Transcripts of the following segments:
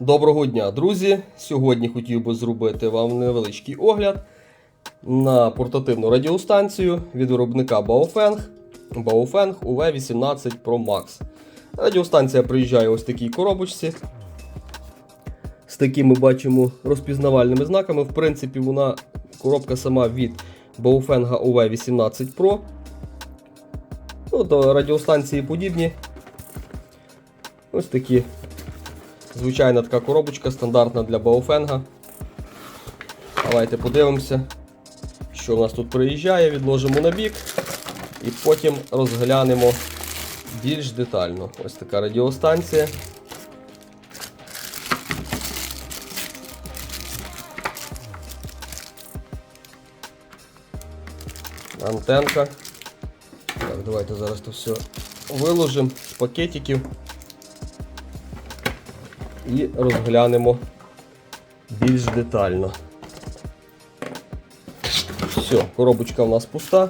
Доброго дня, друзі! Сьогодні хотів би зробити вам невеличкий огляд на портативну радіостанцію від виробника Baofeng Baofeng UV18 Pro Max. Радіостанція приїжджає ось в такій коробочці. З такими бачимо розпізнавальними знаками. В принципі, вона коробка сама від Baofeng UV18 Pro. Ну, до радіостанції подібні. Ось такі Звичайна така коробочка, стандартна для Бауфенга. Давайте подивимося, що в нас тут приїжджає, відложимо на бік і потім розглянемо більш детально. Ось така радіостанція. Антенка. Так, давайте зараз це все виложимо з пакетиків і розглянемо більш детально. Все, коробочка у нас пуста.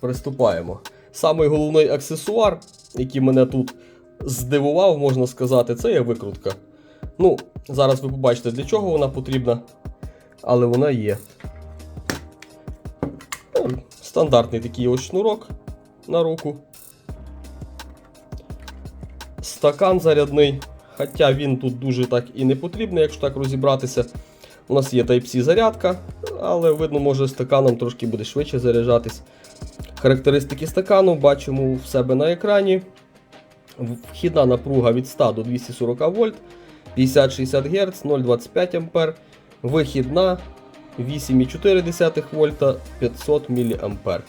Приступаємо. Самий головний аксесуар, який мене тут здивував, можна сказати, це є викрутка. Ну, зараз ви побачите, для чого вона потрібна, але вона є. Стандартний такий ось шнурок на руку. Стакан зарядний, хоча він тут дуже так і не потрібний, якщо так розібратися. У нас є Type-C зарядка, але видно, може стаканом трошки буде швидше заряджатись. Характеристики стакану бачимо в себе на екрані. Вхідна напруга від 100 до 240 вольт, 50-60 Гц, 0,25 А. Вихідна 8,4 вольта 500 мА.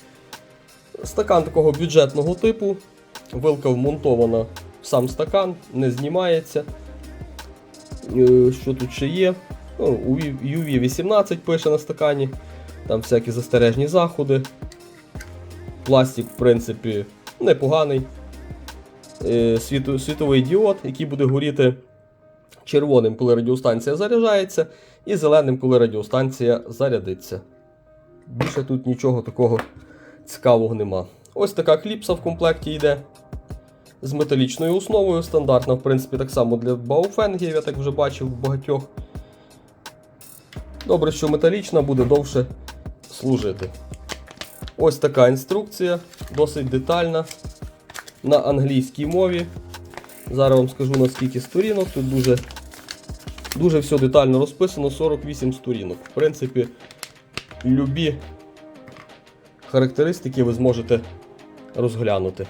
Стакан такого бюджетного типу. Вилка вмонтована в сам стакан, не знімається. Е, Що тут ще є? Ну, UV18 пише на стакані. Там всякі застережні заходи. Пластик, в принципі, непоганий. Е, Світовий діод, який буде горіти червоним, коли радіостанція заряджається, і зеленим, коли радіостанція зарядиться. Більше тут нічого такого цікавого нема. Ось така кліпса в комплекті йде. З металічною основою, стандартна, в принципі, так само для бауфенгів, я так вже бачив багатьох. Добре, що металічна буде довше служити. Ось така інструкція, досить детальна. На англійській мові. Зараз вам скажу наскільки сторінок. Тут дуже, дуже все детально розписано, 48 сторінок. В принципі, любі характеристики ви зможете розглянути.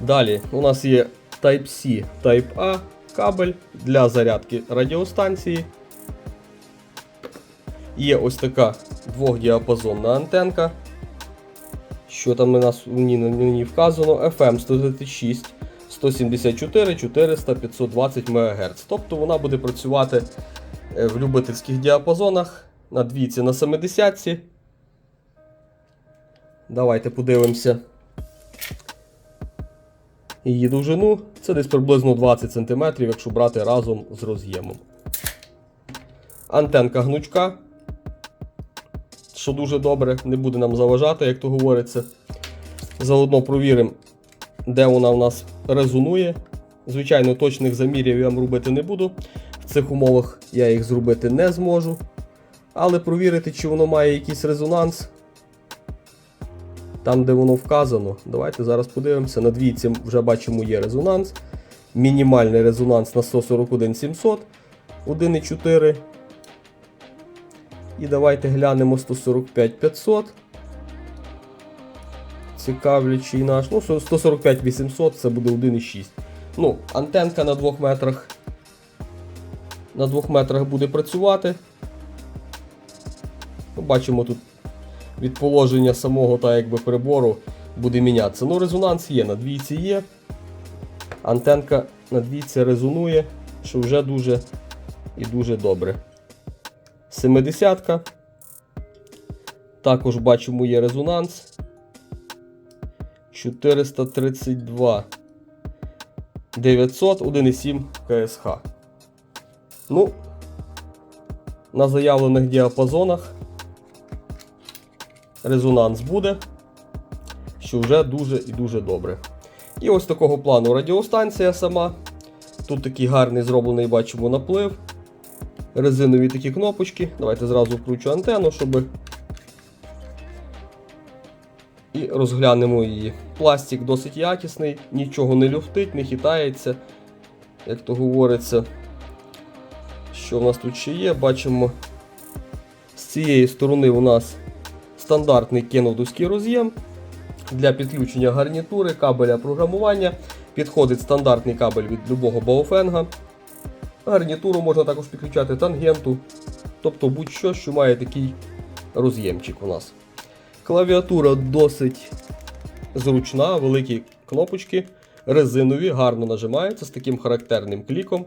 Далі у нас є Type-C, Type-A кабель для зарядки радіостанції. Є ось така двохдіапазонна антенка. Що там у нас на ній вказано? FM 136, 174, 400, 520 МГц. Тобто вона буде працювати е, в любительських діапазонах на двійці на 70. Давайте подивимося її довжину. Це десь приблизно 20 см, якщо брати разом з роз'ємом. Антенка гнучка, що дуже добре, не буде нам заважати, як то говориться. Заодно провіримо, де вона в нас резонує. Звичайно, точних замірів я вам робити не буду. В цих умовах я їх зробити не зможу. Але провірити, чи воно має якийсь резонанс. Там, де воно вказано, давайте зараз подивимося. На двійці вже бачимо є резонанс. Мінімальний резонанс на 141 700, 1,4. І давайте глянемо 145 500. Цікавлячий наш. Ну, 145 800 це буде 1,6. Ну, антенка на 2 метрах. На 2 метрах буде працювати. Ну, Бачимо тут від положення самого та якби прибору буде мінятися. Ну, резонанс є, на двійці є. Антенка на двійці резонує, що вже дуже і дуже добре. 70-ка. Також бачимо є резонанс. 432 900 1,7 КСХ. Ну, на заявлених діапазонах резонанс буде, що вже дуже і дуже добре. І ось такого плану радіостанція сама. Тут такий гарний зроблений, бачимо, наплив. Резинові такі кнопочки. Давайте зразу вкручу антенну, щоб. І розглянемо її. Пластик досить якісний, нічого не люфтить, не хитається, як то говориться. Що в нас тут ще є? Бачимо, з цієї сторони у нас стандартний кенодовський роз'єм для підключення гарнітури, кабеля програмування. Підходить стандартний кабель від любого бауфенга. Гарнітуру можна також підключати тангенту, тобто будь-що, що має такий роз'ємчик у нас. Клавіатура досить зручна, великі кнопочки, резинові, гарно нажимаються з таким характерним кліком.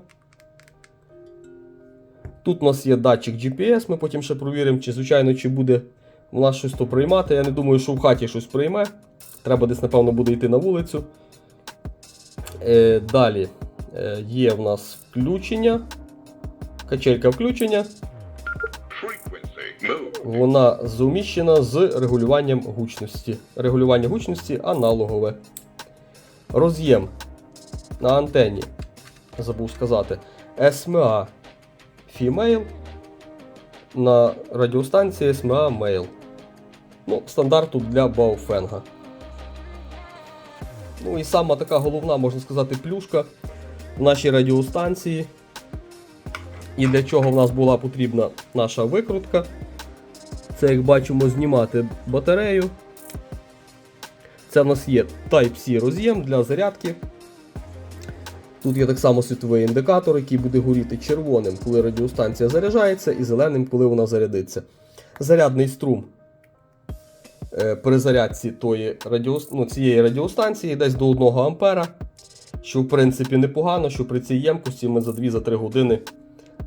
Тут у нас є датчик GPS, ми потім ще провіримо, чи звичайно чи буде у нас щось то приймати. Я не думаю, що в хаті щось прийме. Треба десь, напевно, буде йти на вулицю. Е, далі е, є в нас включення. Качелька включення. Вона зуміщена з регулюванням гучності. Регулювання гучності аналогове. Роз'єм на антенні. Забув сказати. SMA Female. На радіостанції SMA Male. Ну, стандарту для Бауфенга. Ну і сама така головна, можна сказати, плюшка в нашій радіостанції. І для чого в нас була потрібна наша викрутка. Це, як бачимо, знімати батарею. Це в нас є Type-C роз'єм для зарядки. Тут є так само світовий індикатор, який буде горіти червоним, коли радіостанція заряджається, і зеленим, коли вона зарядиться. Зарядний струм е, при зарядці тої радіо, ну, цієї радіостанції десь до 1 ампера, що в принципі непогано, що при цій ємкості ми за 2-3 години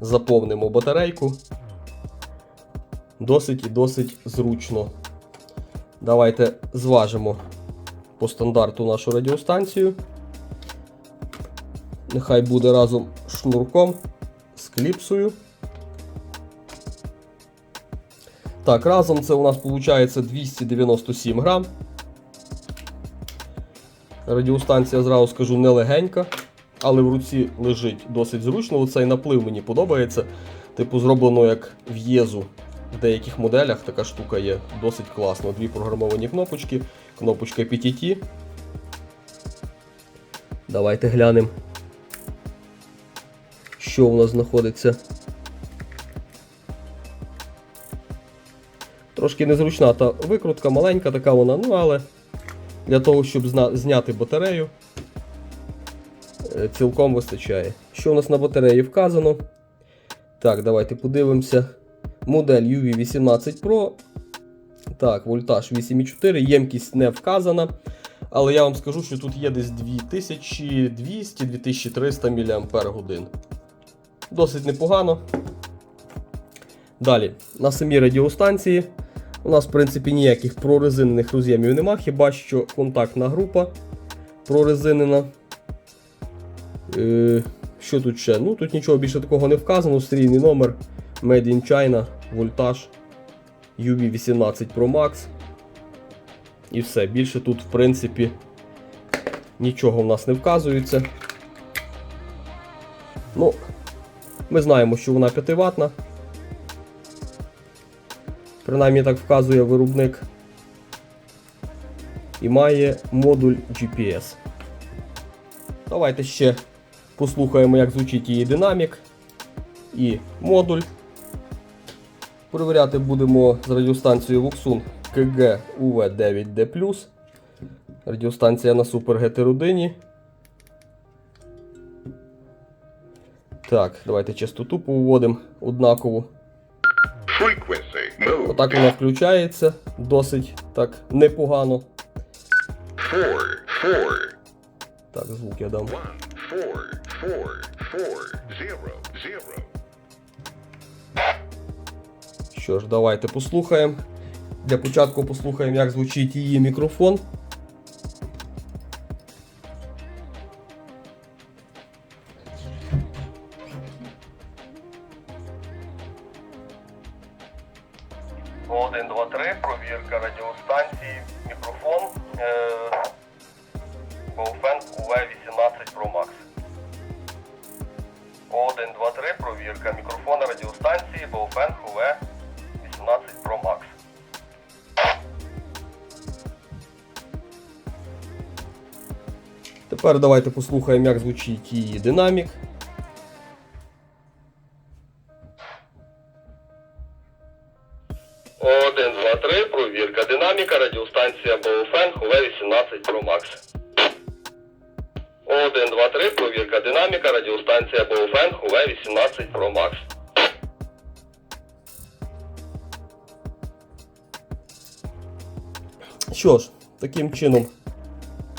заповнимо батарейку. Досить і досить зручно. Давайте зважимо по стандарту нашу радіостанцію. Нехай буде разом шнурком з кліпсою. Так, разом це у нас виходить 297 грам. Радіостанція, зразу скажу, не легенька, але в руці лежить досить зручно. Оцей наплив мені подобається. Типу, зроблено як в єзу. В деяких моделях така штука є досить класно. Дві програмовані кнопочки, кнопочка PTT. Давайте глянемо, що у нас знаходиться. Трошки незручна та викрутка, маленька така вона, ну але для того, щоб зна- зняти батарею, е, цілком вистачає. Що у нас на батареї вказано? Так, давайте подивимося. Модель UV18 Pro. Так, вольтаж 8,4, ємкість не вказана. Але я вам скажу, що тут є десь 2200-2300 мАч. Досить непогано. Далі, на самій радіостанції у нас, в принципі, ніяких прорезинених роз'ємів нема, хіба що контактна група прорезинена. Е, що тут ще? Ну, тут нічого більше такого не вказано. Серійний номер Made in China, вольтаж UV18 Pro Max. І все. Більше тут, в принципі, нічого в нас не вказується. Ну, ми знаємо, що вона 5 ватна. Принаймні так вказує виробник. І має модуль GPS. Давайте ще послухаємо, як звучить її динамік і модуль. Перевіряти будемо з радіостанцією Voxun KG UV9D. Радіостанція на Super G-родині. Так, давайте частоту поводимо однакову. Frequency mode. Отак вона включається досить так непогано. Так, звук я дам. Що ж, давайте послухаємо. Для початку послухаємо, як звучить її мікрофон. Радіостанції мікрофон е, Baofeng UV18 Pro Max. 1, 2, 3, провірка мікрофона радіостанції Baofeng UV18 Pro Max. Тепер давайте послухаємо, як звучить її динамік. Один, два, три, провірка динаміка, радіостанція Baofeng UV18 Pro Max. Один, два, три, провірка динаміка, радіостанція Baofeng UV18 Pro Max. Що ж, таким чином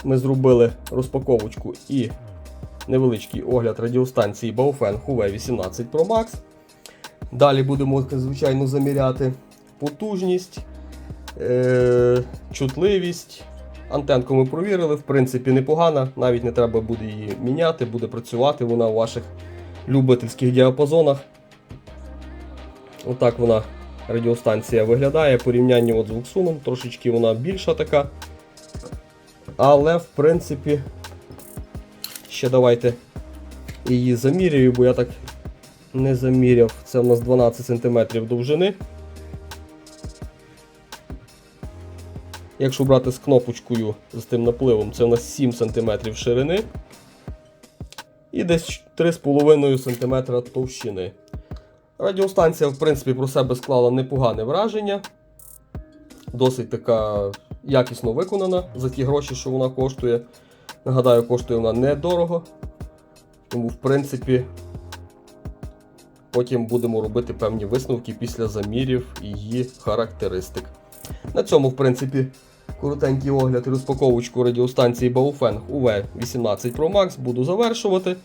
ми зробили розпаковочку і невеличкий огляд радіостанції Baofeng UV18 Pro Max. Далі будемо, звичайно, заміряти потужність, е- чутливість. Антенку ми провірили, в принципі, непогана, навіть не треба буде її міняти, буде працювати вона у ваших любительських діапазонах. Отак вона радіостанція виглядає. Порівняння от з Воксуном, трошечки вона більша така. Але, в принципі, ще давайте її заміряю, бо я так не заміряв. Це у нас 12 см довжини. Якщо брати з кнопочкою з тим напливом, це у нас 7 см ширини і десь 3,5 см товщини. Радіостанція, в принципі, про себе склала непогане враження. Досить така якісно виконана за ті гроші, що вона коштує. Нагадаю, коштує вона недорого. Тому, в принципі, потім будемо робити певні висновки після замірів її характеристик. На цьому, в принципі, коротенький огляд і розпаковочку радіостанції Baofeng UV18 Pro Max буду завершувати.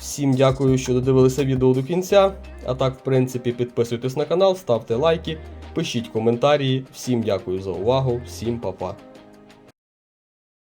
Всім дякую, що додивилися відео до кінця. А так, в принципі, підписуйтесь на канал, ставте лайки, пишіть коментарі. Всім дякую за увагу, всім па-па.